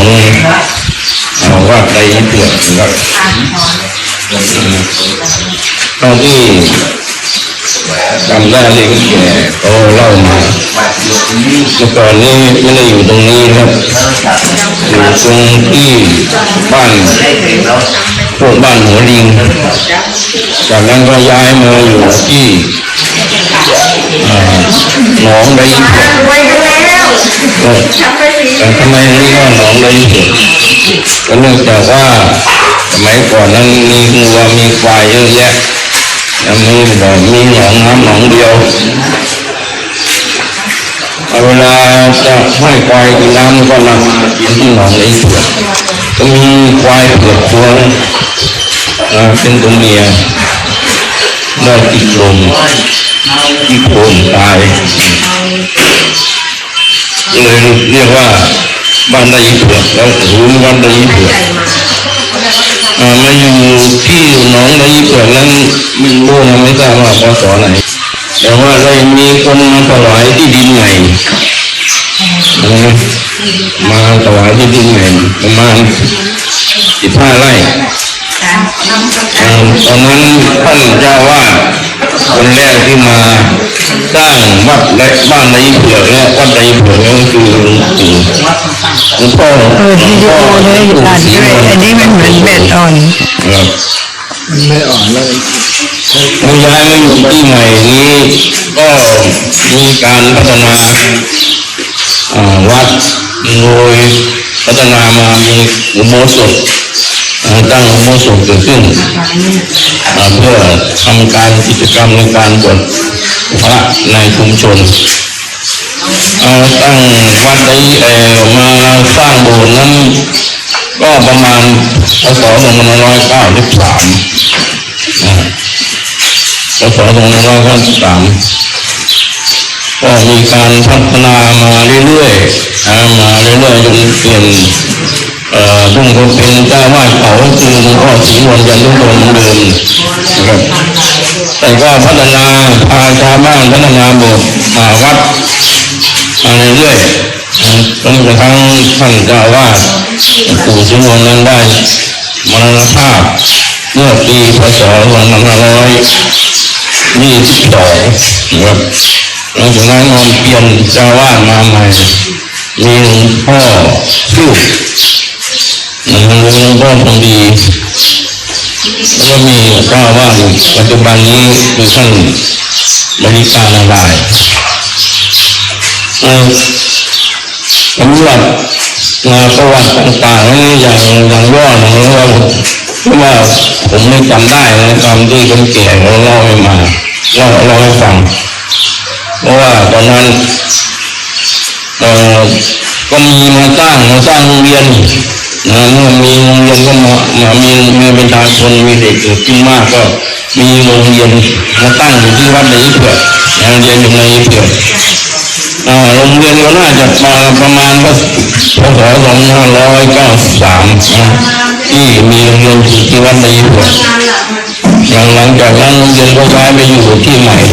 ของเอ่อวัดไตรเผือกนะครับตอนที่จำได้เลยแก่เขาเล่ามาเมื่อก่อนนี้ไม่ได้อยู่ตรงนี้ครับอยู่ตรงที่บ้านพวกบ้านหัวลิงจากนั้นก็ย้ายมาอยู่ที่หนองไดเผือกรวยกันแล้ว เออ ทำไปสิ แต่ทำไมเรียกว่าหนองไดเผือกก็เนื่องจากว่าสมัยก่อนนั้นมีงัวมีควายเยอะแยะแล้วมีแบบมีหนองน้ำหนองเดียวเอาเวลาจะให้ควายกินน้ำก็นำมากินที่หนองไดเผือกก็มีควายเผือกตัวนึงอ่าเป็นตัวเมียได้ติดลมที่โคนตาย เลยเรียกว่าบ้านไดเผือกแล้วศูนย์บ้านไดเผือกอ่ามาอยู่ที่หนองไดเผือกนั้นไม่รู้นะไม่ทราบว่าพศไหนแต่ว่าได้มีคนมาถวายที่ดินใหม่นะมาถวายที่ดินใหม่ประมาณสิบห้าไร่อ่าตอนนั้นท่านเจ้าวาด คนแรกที่มาสร้างวัดและบ้านไดเผือกและวัดไดเผือกนั่คือหลวงปู่หลวงพ่อเปิดวิดีโอเลยอ่านด้วยอันนี้มันเหมือนเบ็ดอ่อนครับไม่อ่อนเลยเมื่อย้ายมาอยู่ที่ใหม่นี้ก็มีการพัฒนาวัดโดยพัฒนามามีอุโบสถอ่าตั้งอุโบสถเกิดขึ้นอ่ เพื่อทำการกิจกรรมในการบวชพระในชุมชนตั้งวัดได้เออมาสร้างโบสถ์นั้นก็ประมาณพศ2593อ่าพศ2593ก็มีการพัฒนามาเรื่อยๆมาเรื่อยๆจนเปลี่ยน เอ่อรุ่งคนเป็นเจ้าวาดเขาคือหลวงพ่อศรีนวลยันทุกคนเหมือนเดิมนะครับแต่ก็พัฒนาพาชาวบ้านพัฒนาโบสถ์อาวัดมาเรื่อยๆอ่าจนกระทั่งท่านเจ้าวาดปู่ศรีนวลนั้นได้มรณภาพเมื่อปีพศ2500ยี่สิบสอนะครับหลังจากนั้นนอนเปลี่ยนเจ้าวาดมาใหม่มีหลวงพ่อฟิว นะครับหลวงพ่อทองดีแล้วก็มีเจ้าวาปัจจุบันนี้คือท่านบริการอะไรายณ์เอ่อสำหรับงานประวัติต่างๆนี่อย่างอย่างย่อหนึ่งว่าเพราะว่าผมไม่จำได้นะตอนที่คนแก่เขาเล่าให้มาเล่าเล่าให้ฟังเพราะว่าตอนนั้นเออก็มีมาสร้างมาสร้างโรงเรียน นะเมื่อมีโรงเรียนก็มามามีมีประชาชนมีเด็กเกิดขึ้นมากก็มีโรงเรียนมาตั้งอยู่ที่วัดในเผือกนะเรียนอยู่ในเผือกอ่าโรงเรียนก็น่าจะมาประมาณก็พศสองห้าร้อยเก้าสามนะที่มีโรงเรียนอยู่ที่วัดในเผือกหลังหลังจากนั้นโรงเรียนก็ย้ายไปอยู่ที่ใหม่